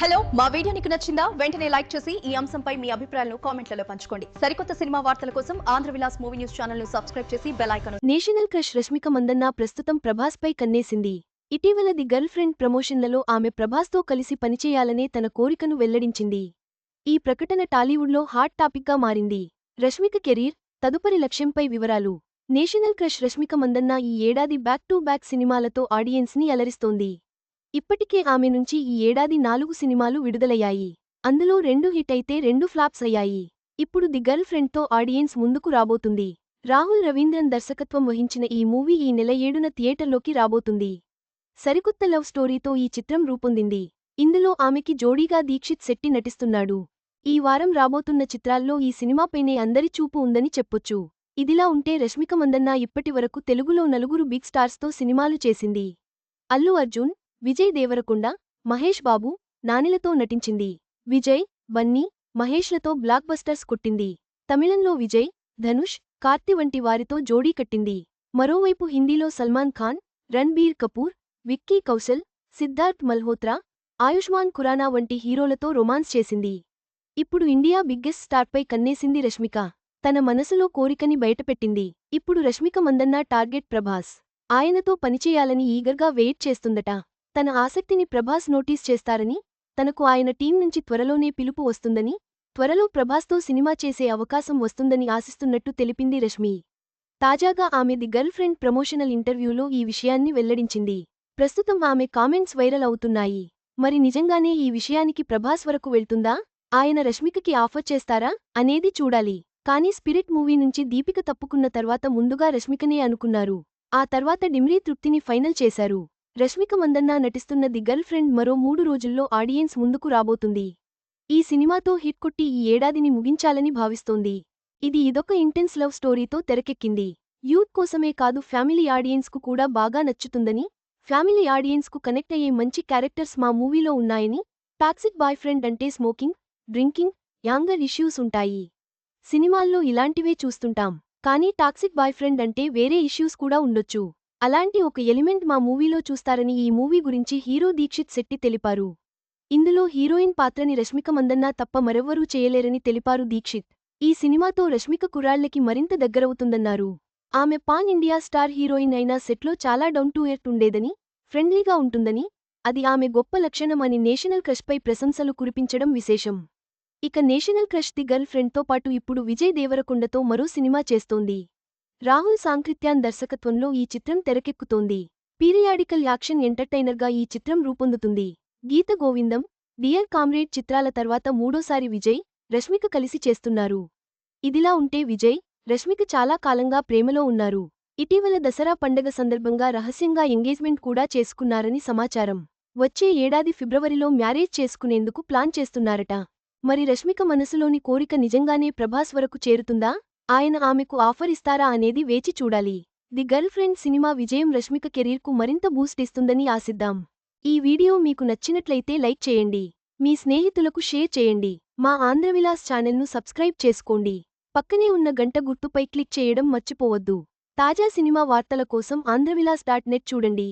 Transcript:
Hello మా video నీకు నచ్చిందా? వెంటనే లైక్ చేసి ఈ అంశంపై మీ అభిప్రాయాలను కామెంట్లలో పంచుకోండి. సరికొత్త సినిమా వార్తల కోసం ఆంధ్ర విలాస్ మూవీ న్యూస్ ఛానల్ను సబ్స్క్రైబ్ చేసి bell icon national crush Rashmika Mandanna ప్రస్తుతం ప్రభాస్ పై కన్నేసింది. ఇటీవల ది గర్ల్ ఫ్రెండ్ ప్రమోషన్లలో ఆమె ప్రభాస్తో కలిసి పనిచేయాలనే తన కోరికను వెల్లడించింది. ఈ ప్రకటన టాలీవుడ్లో హాట్ టాపిక్గా మారింది. రష్మిక కెరీర్ తదుపరి లక్ష్యంపై వివరాలు. నేషనల్ క్రష్ రష్మిక మందన్న ఈ ఏడాది బ్యాక్ టు బ్యాక్ సినిమాలతో ఆడియన్స్ని అలరిస్తోంది. ఇప్పటికే ఆమె నుంచి ఈ ఏడాది నాలుగు సినిమాలు విడుదలయ్యాయి. అందులో రెండు హిట్ అయితే రెండు ఫ్లాప్స్ అయ్యాయి. ఇప్పుడు ది గర్ల్ ఫ్రెండ్తో ఆడియన్స్ ముందుకు రాబోతుంది. రాహుల్ రవీంద్రన్ దర్శకత్వం వహించిన ఈ మూవీ ఈ నెల ఏడున థియేటర్లోకి రాబోతుంది. సరికొత్త లవ్ స్టోరీతో ఈ చిత్రం రూపొందింది. ఇందులో ఆమెకి జోడీగా దీక్షిత్ శెట్టి నటిస్తున్నాడు. ఈ వారం రాబోతున్న చిత్రాల్లో ఈ సినిమాపైనే అందరి చూపు ఉందని చెప్పొచ్చు. ఇదిలా ఉంటే రష్మిక మందన్న ఇప్పటి వరకు తెలుగులో నలుగురు బిగ్ స్టార్స్తో సినిమాలు చేసింది. అల్లు అర్జున్ విజయ్ దేవరకొండ మహేష్ బాబు నానిలతో నటించింది. విజయ్ బన్నీ మహేష్లతో బ్లాక్ బస్టర్స్ కొట్టింది. తమిళంలో విజయ్ ధనుష్ కార్తి వంటి వారితో జోడీ కట్టింది. మరోవైపు హిందీలో సల్మాన్ ఖాన్ రణ్బీర్ కపూర్ విక్కీ కౌశల్ సిద్ధార్థ్ మల్హోత్రా ఆయుష్మాన్ ఖురానా వంటి హీరోలతో రొమాన్స్ చేసింది. ఇప్పుడు ఇండియా బిగ్గెస్ట్ స్టార్పై కన్నేసింది రష్మిక. తన మనసులో కోరికని బయటపెట్టింది. ఇప్పుడు రష్మిక మందన్న టార్గెట్ ప్రభాస్. ఆయనతో పనిచేయాలని ఈగర్గా వెయిట్ చేస్తుందట. తన ఆసక్తిని ప్రభాస్ నోటీస్ చేస్తారని తనకు ఆయన టీం నుంచి త్వరలోనే పిలుపు వస్తుందని త్వరలో ప్రభాస్తో సినిమా చేసే అవకాశం వస్తుందని ఆశిస్తున్నట్టు తెలిపింది రష్మి. తాజాగా ఆమె ది గర్ల్ ఫ్రెండ్ ప్రమోషనల్ ఇంటర్వ్యూలో ఈ విషయాన్ని వెల్లడించింది. ప్రస్తుతం ఆమె కామెంట్స్ వైరల్ అవుతున్నాయి. మరి నిజంగానే ఈ విషయానికి ప్రభాస్ వరకు వెళ్తుందా? ఆయన రష్మికకి ఆఫర్ చేస్తారా? అనేది చూడాలి. కానీ స్పిరిట్ మూవీ నుంచి దీపిక తప్పుకున్న తర్వాత ముందుగా రష్మికనే అనుకున్నారు. ఆ తర్వాత డిమ్రీ తృప్తిని ఫైనల్ చేశారు. రష్మిక మందన్న నటిస్తున్న ది గర్ల్ ఫ్రెండ్ మరో మూడు రోజుల్లో ఆడియన్స్ ముందుకు రాబోతుంది. ఈ సినిమాతో హిట్ కొట్టి ఈ ఏడాదిని ముగించాలని భావిస్తోంది. ఇది ఇదొక ఇంటెన్స్ లవ్ స్టోరీతో తెరకెక్కింది. యూత్ కోసమే కాదు ఫ్యామిలీ ఆడియన్స్కు కూడా బాగా నచ్చుతుందని ఫ్యామిలీ ఆడియన్స్కు కనెక్ట్ అయ్యే మంచి క్యారెక్టర్స్ మా మూవీలో ఉన్నాయని టాక్సిక్ బాయ్ ఫ్రెండ్ అంటే స్మోకింగ్ డ్రింకింగ్ యాంగర్ ఇష్యూస్ ఉంటాయి. సినిమాల్లో ఇలాంటివే చూస్తుంటాం. కానీ టాక్సిక్ బాయ్ ఫ్రెండ్ అంటే వేరే ఇష్యూస్ కూడా ఉండొచ్చు. అలాంటి ఒక ఎలిమెంట్ మా మూవీలో చూస్తారని ఈ మూవీ గురించి హీరో దీక్షిత్ శెట్టి తెలిపారు. ఇందులో హీరోయిన్ పాత్రని రష్మిక మందన్నా తప్ప మరెవ్వరూ చేయలేరని తెలిపారు దీక్షిత్. ఈ సినిమాతో రష్మిక కుర్రాళ్ళకి మరింత దగ్గరవుతుందన్నారు. ఆమె పాన్ ఇండియా స్టార్ హీరోయిన్ అయినా సెట్లో చాలా డౌన్ టు ఎర్త్ ఉండేదని ఫ్రెండ్లీగా ఉంటుందని అది ఆమె గొప్ప లక్షణం అని నేషనల్ క్రష్పై ప్రశంసలు కురిపించడం విశేషం. ఇక నేషనల్ క్రష్ ది గర్ల్ ఫ్రెండ్తో పాటు ఇప్పుడు విజయ్ దేవరకొండతో మరో సినిమా చేస్తోంది. రాహుల్ సాంకృత్యాన్ దర్శకత్వంలో ఈ చిత్రం తెరకెక్కుతోంది. పీరియాడికల్ యాక్షన్ ఎంటర్టైనర్గా ఈ చిత్రం రూపొందుతుంది. గీత గోవిందం డియర్ కామ్రేడ్ చిత్రాల తర్వాత మూడోసారి విజయ్ రష్మిక కలిసి చేస్తున్నారు. ఇదిలా ఉంటే విజయ్ రష్మిక చాలా కాలంగా ప్రేమలో ఉన్నారు. ఇటీవల దసరా పండగ సందర్భంగా రహస్యంగా ఎంగేజ్మెంట్ కూడా చేసుకున్నారని సమాచారం. వచ్చే ఏడాది ఫిబ్రవరిలో మ్యారేజ్ చేసుకునేందుకు ప్లాన్ చేస్తున్నారట. మరి రష్మిక మనసులోని కోరిక నిజంగానే ప్రభాస్ వరకు చేరుతుందా? ఆయన ఆమెకు ఆఫర్ ఇస్తారా అనేది వేచి చూడాలి. ది గర్ల్ ఫ్రెండ్ సినిమా విజయం రష్మిక కెరీర్కు మరింత బూస్ట్ ఇస్తుందని ఆశిద్దాం. ఈ వీడియో మీకు నచ్చినట్లయితే లైక్ చేయండి. మీ స్నేహితులకు షేర్ చేయండి. మా ఆంధ్రవిలాస్ ఛానల్ను సబ్స్క్రైబ్ చేసుకోండి. పక్కనే ఉన్న గంట గుర్తుపై క్లిక్ చేయడం మర్చిపోవద్దు. తాజా సినిమా వార్తల కోసం ఆంధ్రవిలాస్ డాట్ నెట్ చూడండి.